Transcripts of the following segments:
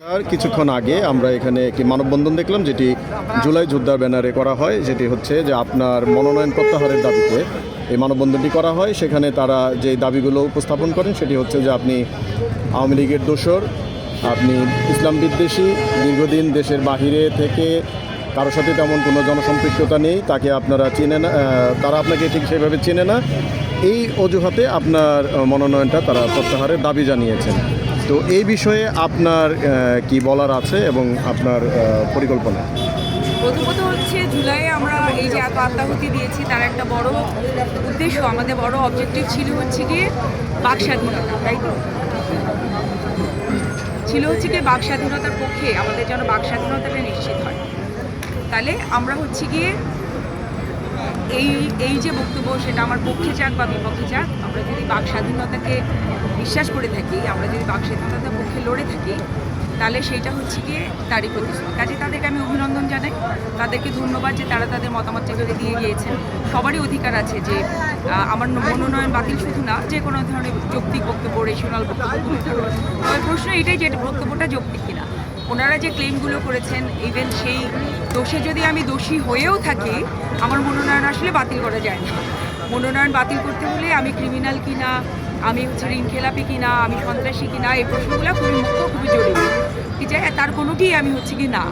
আর কিছুক্ষণ আগে আমরা এখানে একটি মানববন্ধন দেখলাম, যেটি জুলাই যোদ্ধার ব্যানারে করা হয়, যেটি হচ্ছে যে আপনার মনোনয়ন প্রত্যাহারের দাবিতে এই মানববন্ধনটি করা হয়। সেখানে তারা যে দাবিগুলো উপস্থাপন করেন, সেটি হচ্ছে যে আপনি আওয়ামী লীগের দোসর আপনি ইসলাম বিদ্বেষী, দীর্ঘদিন দেশের বাহিরে থেকে কারোর সাথে তেমন কোনো জনসম্পৃক্ততা নেই, তাকে আপনারা চেনে না তারা আপনাকে ঠিক সেভাবে চেনে না। এই অজুহাতে আপনার মনোনয়নটা তারা প্রত্যাহারের দাবি জানিয়েছেন। তো এই বিষয়ে আপনার কি বলার আছে এবং আপনার পরিকল্পনা? প্রথমত হচ্ছে জুলাইয়ে আমরা এই যে এত আত্মাহুতি দিয়েছি, তার একটা বড় উদ্দেশ্য, আমাদের বড় অবজেক্টিভ ছিল হচ্ছে গিয়ে বাক স্বাধীনতা, তাই তো? ছিল হচ্ছে গিয়ে বাক স্বাধীনতার পক্ষে আমাদের যেন বাক স্বাধীনতাটা নিশ্চিত হয়। তাহলে আমরা হচ্ছে গিয়ে এই এই যে বক্তব্য, সেটা আমার পক্ষে যাক বা বিপক্ষে যাক আমরা যদি বাক স্বাধীনতাকে বিশ্বাস করে থাকি, আমরা যদি বাক স্বাধীনতার পক্ষে লড়ে থাকি, তাহলে সেটা হচ্ছে গিয়ে তারই প্রতিশ্রুতি। কাজে তাদেরকে আমি অভিনন্দন জানাই। তাদেরকে ধন্যবাদ যে তারা তাদের মতামতটা করে দিয়ে গিয়েছেন। সবারই অধিকার আছে যে আমার মনোনয়ন বাতিল শুধু না, যে কোনো ধরনের যৌক্তিক বক্তব্য রেশনাল বক্তব্য। তবে প্রশ্ন এটাই যে বক্তব্যটা যৌক্তিক কিনা। ওনারা যে ক্লেমগুলো করেছেন ইভেন সেই দোষে যদি আমি দোষী হয়েও থাকি, আমার মনোনয়ন আসলে বাতিল করা যায় না। মনোনয়ন বাতিল করতে হলে আমি ক্রিমিনাল কিনা, আমি হচ্ছে ঋণ খেলাপি কিনা, আমি সন্ত্রাসী কিনা, এই প্রশ্নগুলো খুবই মুখ্য, খুবই জরুরি। কি তার কোনোটিই আমি হচ্ছে কি না।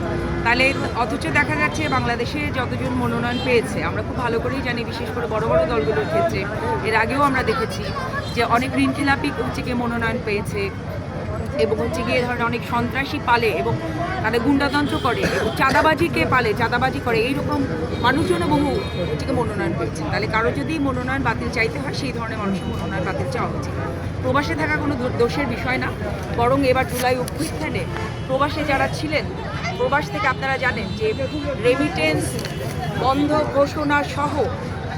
তাহলে অথচ দেখা যাচ্ছে বাংলাদেশে যতজন মনোনয়ন পেয়েছে, আমরা খুব ভালো করেই জানি, বিশেষ করে বড় বড় দলগুলোর ক্ষেত্রে। এর আগেও আমরা দেখেছি যে অনেক ঋণ খেলাপি হচ্ছে গিয়ে মনোনয়ন পেয়েছে এবং হচ্ছে গিয়ে ধরেন অনেক সন্ত্রাসী পালে এবং তাদের গুন্ডাতন্ত্র করে এবং চাঁদাবাজিকে পালে, চাঁদাবাজি করে, এইরকম মানুষজনও বহু হচ্ছে মনোনয়ন পেয়েছে তাহলে কারও যদি মনোনয়ন বাতিল চাইতে হয়, সেই ধরনের মানুষের মনোনয়ন বাতিল চাওয়া উচিত। প্রবাসে থাকা কোনো দোষের বিষয় না, বরং এবার জুলাই অভ্যুত্থানে প্রবাসে যারা ছিলেন, প্রবাস থেকে আপনারা জানেন যে রেমিটেন্স বন্ধ ঘোষণা সহ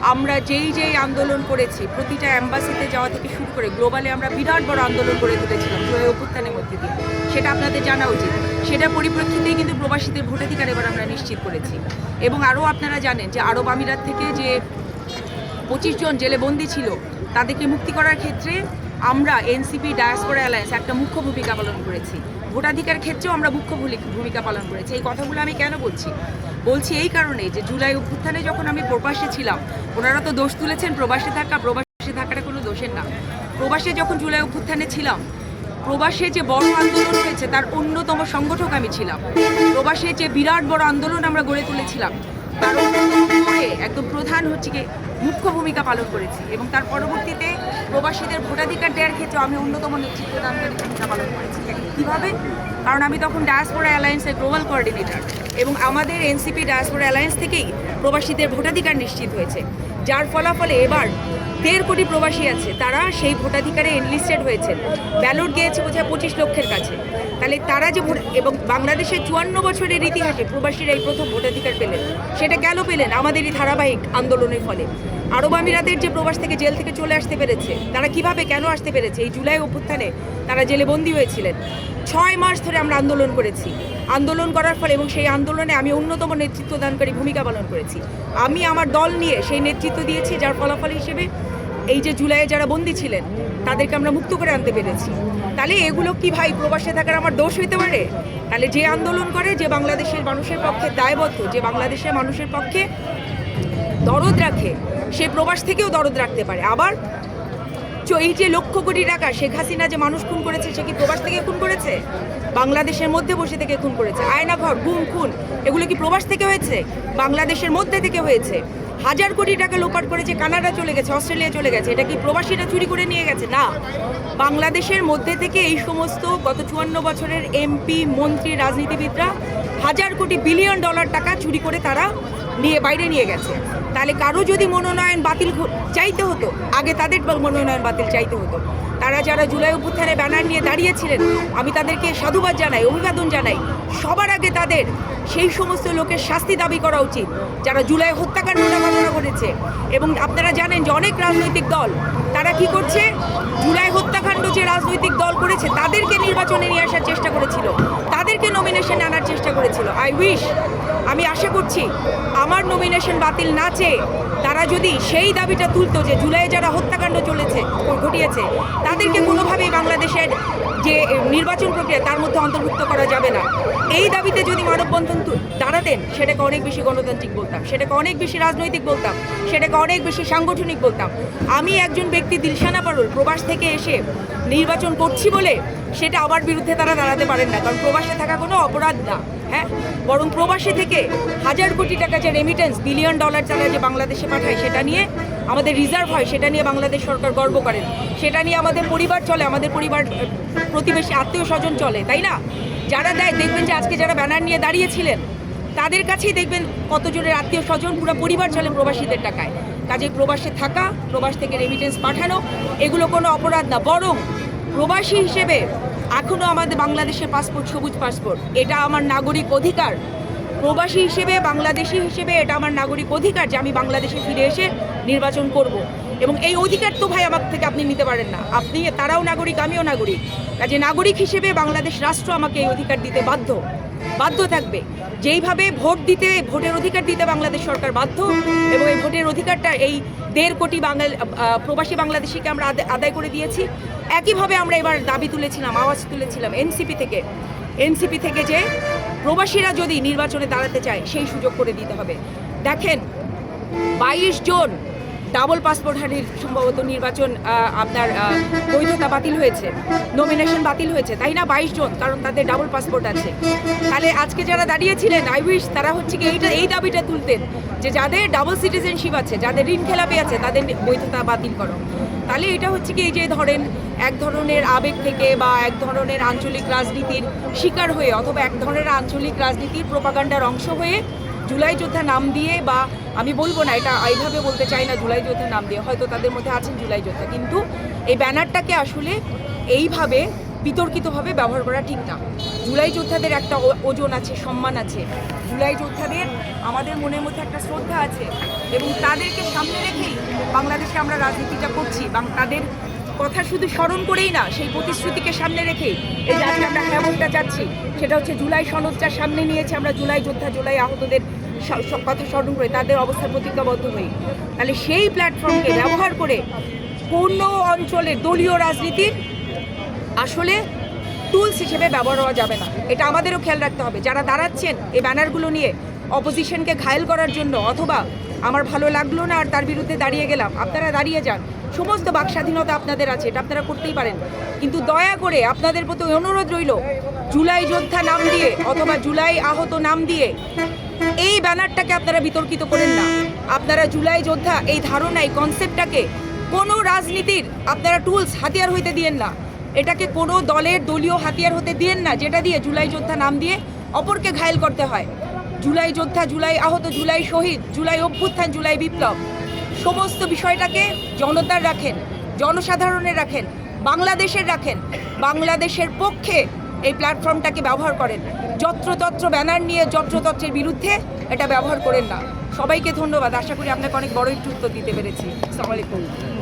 আমরা যেই যেই আন্দোলন করেছি, প্রতিটা অ্যাম্বাসিতে যাওয়া থেকে শুরু করে গ্লোবালে আমরা বিরাট বড় আন্দোলন করে তুলেছিলাম জয় অভ্যুত্থানের মধ্যে দিয়ে। সেটা আপনাদের জানা উচিত। সেটা পরিপ্রেক্ষিতেই কিন্তু প্রবাসীদের ভোটাধিকার এবার আমরা নিশ্চিত করেছি। এবং আরও আপনারা জানেন যে আরব আমিরাত থেকে যে পঁচিশ জন জেলে বন্দি ছিল, তাদেরকে মুক্তি করার ক্ষেত্রে আমরা এনসিপি ডায়াসপোরা অ্যালায়েন্স একটা মুখ্য ভূমিকা পালন করেছি। ভোটাধিকার ক্ষেত্রেও আমরা মুখ্য ভূমি- ভূমিকা পালন করেছি। এই কথাগুলো আমি কেন বলছি? বলছি এই কারণে যে জুলাই অভ্যুত্থানে যখন আমি প্রবাসে ছিলাম, ওনারা তো দোষ তুলেছেন, প্রবাসে থাকা, প্রবাসে থাকাটা কোনো দোষের না। প্রবাসে যখন জুলাই অভ্যুত্থানে ছিলাম, প্রবাসে যে বড় আন্দোলন হয়েছে, তার অন্যতম সংগঠক আমি ছিলাম। প্রবাসে যে বিরাট বড় আন্দোলন আমরা গড়ে তুলেছিলাম, তার করে একদম প্রধান হচ্ছে কি মুখ্য ভূমিকা পালন করেছি এবং তার পরবর্তীতে প্রবাসীদের ভোটাধিকার দেওয়ার ক্ষেত্রে আমি অন্যতম নেতৃত্বদানকারী ভূমিকা পালন করেছি। কীভাবে? কারণ আমি তখন ডায়াসপোরা অ্যালায়েন্সের গ্লোবাল কোঅর্ডিনেটর এবং আমাদের এনসিপি ডায়াসপোরা অ্যালায়েন্স থেকেই প্রবাসীদের ভোটাধিকার নিশ্চিত হয়েছে। যার ফলাফলে এবার দেড় কোটি প্রবাসী আছে, তারা সেই ভোটাধিকারে এনলিস্টেড হয়েছেন। ব্যালট গিয়েছে বোঝায় পঁচিশ লক্ষের কাছে। তাহলে তারা যে ভোট এবং বাংলাদেশের চুয়ান্ন বছরের ইতিহাসে প্রবাসীরা এই প্রথম ভোটাধিকার পেলেন, সেটা কেন পেলেন? আমাদেরই ধারাবাহিক আন্দোলনের ফলে। আরব আমিরাতের যে প্রবাস থেকে জেল থেকে চলে আসতে পেরেছে, তারা কীভাবে কেন আসতে পেরেছে? এই জুলাই অভ্যুত্থানে তারা জেলে বন্দী হয়েছিলেন। ছয় মাস ধরে আমরা আন্দোলন করেছি। আন্দোলন করার ফলে এবং সেই আন্দোলনে আমি অন্যতম নেতৃত্বদানকারী ভূমিকা পালন করেছি। আমি আমার দল নিয়ে সেই নেতৃত্ব দিয়েছি, যার ফলাফল হিসেবে এই যে জুলাইয়ে যারা বন্দী ছিলেন, তাদেরকে আমরা মুক্ত করে আনতে পেরেছি। তাহলে এগুলো কি ভাই প্রবাসে থাকার আমার দোষ হইতে পারে? তাহলে যে আন্দোলন করে, যে বাংলাদেশের মানুষের পক্ষে দায়বদ্ধ, যে বাংলাদেশের মানুষের পক্ষে দরদ রাখে, সে প্রবাস থেকেও দরদ রাখতে পারে। আবার এই যে লক্ষ কোটি টাকা, শেখ হাসিনা যে মানুষ খুন করেছে, সে কি প্রবাস থেকে খুন করেছে? বাংলাদেশের মধ্যে বসে থেকে খুন করেছে। আয়না আয়নাঘর, গুম, খুন, এগুলো কি প্রবাস থেকে হয়েছে? বাংলাদেশের মধ্যে থেকে হয়েছে। হাজার কোটি টাকা লোপাট করেছে, কানাডা চলে গেছে, অস্ট্রেলিয়া চলে গেছে। এটা কি প্রবাসীরা চুরি করে নিয়ে গেছে? না। বাংলাদেশের মধ্যে থেকে এই সমস্ত গত চুয়ান্ন বছরের এমপি, মন্ত্রী, রাজনীতিবিদরা হাজার কোটি বিলিয়ন ডলার টাকা চুরি করে তারা নিয়ে বাইরে নিয়ে গেছে। তাহলে কারও যদি মনোনয়ন বাতিল চাইতে হতো, আগে তাদের মনোনয়ন বাতিল চাইতে হতো। তারা যারা জুলাই অভ্যুত্থানে ব্যানার নিয়ে দাঁড়িয়েছিলেন, আমি তাদেরকে সাধুবাদ জানাই, অভিবাদন জানাই। সবার আগে তাদের সেই সমস্ত লোকের শাস্তি দাবি করা উচিত, যারা জুলাই হত্যাকাণ্ড ঘটনা করেছে। এবং আপনারা জানেন যে অনেক রাজনৈতিক দল, তারা কি করছে? জুলাই হত্যাকাণ্ড যে রাজনৈতিক দল করেছে, তাদেরকে নির্বাচনে নিয়ে আসার চেষ্টা করেছিল। আমাকে নমিনেশন আনার চেষ্টা করেছিল। আই উইশ আমি আশা করছি আমার নমিনেশন বাতিল না চেয়ে তারা যদি সেই দাবিটা তুলতো যে জুলাইয়ে যারা হত্যাকাণ্ড চলেছে ঘটিয়েছে, তাদেরকে কোনোভাবেই বাংলাদেশের যে নির্বাচন প্রক্রিয়া তার মধ্যে অন্তর্ভুক্ত করা যাবে না। এই দাবিতে যদি মানববন্ধন দাঁড়াতেন, সেটাকে অনেক বেশি গণতান্ত্রিক বলতাম, সেটাকে অনেক বেশি রাজনৈতিক বলতাম, সেটাকে অনেক বেশি সাংগঠনিক বলতাম। আমি একজন ব্যক্তি দিলশানা পারুল, প্রবাস থেকে এসে নির্বাচন করছি বলে সেটা আমার বিরুদ্ধে তারা দাঁড়াতে পারেন না, কারণ প্রবাসে থাকা কোনো অপরাধ না হ্যাঁ? বরং প্রবাসী থেকে হাজার কোটি টাকা যে রেমিটেন্স বিলিয়ন ডলার তারা যে বাংলাদেশে পাঠায় সেটা নিয়ে আমাদের রিজার্ভ হয়, সেটা নিয়ে বাংলাদেশ সরকার গর্ব করেন। সেটা নিয়ে আমাদের পরিবার চলে, আমাদের পরিবার প্রতিবেশী, আত্মীয় স্বজন চলে, তাই না? যারা দেয়, দেখবেন যে আজকে যারা ব্যানার নিয়ে দাঁড়িয়েছিলেন, তাদের কাছেই দেখবেন কতজনের আত্মীয় স্বজন পুরো পরিবার চলে প্রবাসীদের টাকায়। কাজে প্রবাসে থাকা, প্রবাস থেকে রেমিটেন্স পাঠানো, এগুলো কোনো অপরাধ না, বরং প্রবাসী হিসেবে এখনও আমাদের বাংলাদেশের পাসপোর্ট সবুজ পাসপোর্ট এটা আমার নাগরিক অধিকার। প্রবাসী হিসেবে, বাংলাদেশি হিসেবে এটা আমার নাগরিক অধিকার যে আমি বাংলাদেশে ফিরে এসে নির্বাচন করব। এবং এই অধিকার তো ভাই আমার থেকে আপনি নিতে পারেন না। আপনি, তারাও নাগরিক, আমিও নাগরিক। কাজে নাগরিক হিসেবে বাংলাদেশ রাষ্ট্র আমাকে এই অধিকার দিতে বাধ্য। বাধ্য থাকবে। যেইভাবে ভোট দিতে, ভোটের অধিকার দিতে বাংলাদেশ সরকার বাধ্য এবং এই ভোটের অধিকারটা এই দেড় কোটি বাঙাল প্রবাসী বাংলাদেশিকে আমরা আদা- আদায় করে দিয়েছি। একইভাবে আমরা এবার দাবি তুলেছিলাম, আওয়াজ তুলেছিলাম এনসিপি থেকে। এনসিপি থেকে যে প্রবাসীরা যদি নির্বাচনে দাঁড়াতে চায়, সেই সুযোগ করে দিতে হবে। দেখেন, বাইশ জন ডাবল পাসপোর্টহারির সম্ভবত নির্বাচন আপনার বৈধতা বাতিল হয়েছে নমিনেশন বাতিল হয়েছে, তাই না? বাইশ জন, কারণ তাদের ডাবল পাসপোর্ট আছে। তাহলে আজকে যারা দাঁড়িয়েছিলেন আই উইশ তারা হচ্ছে কি এইটা, এই দাবিটা তুলতেন যে যাদের ডাবল সিটিজেনশিপ আছে, যাদের ঋণ খেলাপি আছে, তাদের বৈধতা বাতিল করো। তাহলে এটা হচ্ছে কি এই যে ধরেন, এক ধরনের আবেগ থেকে বা এক ধরনের আঞ্চলিক রাজনীতির শিকার হয়ে, অথবা এক ধরনের আঞ্চলিক রাজনীতির প্রোপাগান্ডার অংশ হয়ে, জুলাই যোদ্ধা নাম দিয়ে বা আমি বলব না, এটা এইভাবে বলতে চাই না জুলাই যোদ্ধা নাম দিয়ে, হয়তো তাদের মধ্যে আছেন জুলাই যোদ্ধা কিন্তু এই ব্যানারটাকে আসলে এইভাবে বিতর্কিতভাবে ব্যবহার করা ঠিক না। জুলাই যোদ্ধাদের একটা ওজন আছে, সম্মান আছে। জুলাই যোদ্ধাদের আমাদের মনের মধ্যে একটা শ্রদ্ধা আছে এবং তাদেরকে সামনে রেখেই বাংলাদেশে আমরা রাজনীতিটা করছি এবং তাদের কথা শুধু স্মরণ করেই না, সেই প্রতিশ্রুতিকে সামনে রেখে এই আমরা বলতে চাচ্ছি, সেটা হচ্ছে জুলাই সনদটা সামনে নিয়েছে, আমরা জুলাই যোদ্ধা, জুলাই আহতদের কথা স্মরণ করে তাদের অবস্থার প্রতিজ্ঞাবদ্ধ হই। তাহলে সেই প্ল্যাটফর্মকে ব্যবহার করে কোনো অঞ্চলের দলীয় রাজনীতির আসলে টুলস হিসেবে ব্যবহার হওয়া যাবে না। এটা আমাদেরও খেয়াল রাখতে হবে। যারা দাঁড়াচ্ছেন এই ব্যানারগুলো নিয়ে অপোজিশনকে ঘায়েল করার জন্য অথবা আমার ভালো লাগল না আর তার বিরুদ্ধে দাঁড়িয়ে গেলাম, আপনারা দাঁড়িয়ে যান। সমস্ত বাক স্বাধীনতা আপনাদের আছে, এটা আপনারা করতেই পারেন। কিন্তু দয়া করে আপনাদের প্রতি অনুরোধ রইল, জুলাই যোদ্ধা নাম দিয়ে অথবা জুলাই আহত নাম দিয়ে এই ব্যানারটাকে আপনারা বিতর্কিত করেন না। আপনারা জুলাই যোদ্ধা এই ধারণা এই কনসেপ্টটাকে কোনো রাজনীতির আপনারা টুলস হাতিয়ার হইতে দিয়েন না। এটাকে কোনো দলের দলীয় হাতিয়ার হতে দিয়েন না, যেটা দিয়ে জুলাই যোদ্ধা নাম দিয়ে অপরকে ঘায়ল করতে হয়। জুলাই যোদ্ধা, জুলাই আহত, জুলাই শহীদ, জুলাই অভ্যুত্থান, জুলাই বিপ্লব। সমস্ত বিষয়টাকে জনতার রাখেন, জনসাধারণের রাখেন, বাংলাদেশের রাখেন, বাংলাদেশের পক্ষে এই প্ল্যাটফর্মটাকে ব্যবহার করেন। যত্রতত্র ব্যানার নিয়ে যত্রতত্রের বিরুদ্ধে এটা ব্যবহার করেন না। সবাইকে ধন্যবাদ। আশা করি আপনাকে অনেক বড় একটু উত্তর দিতে পেরেছি। আসসালামু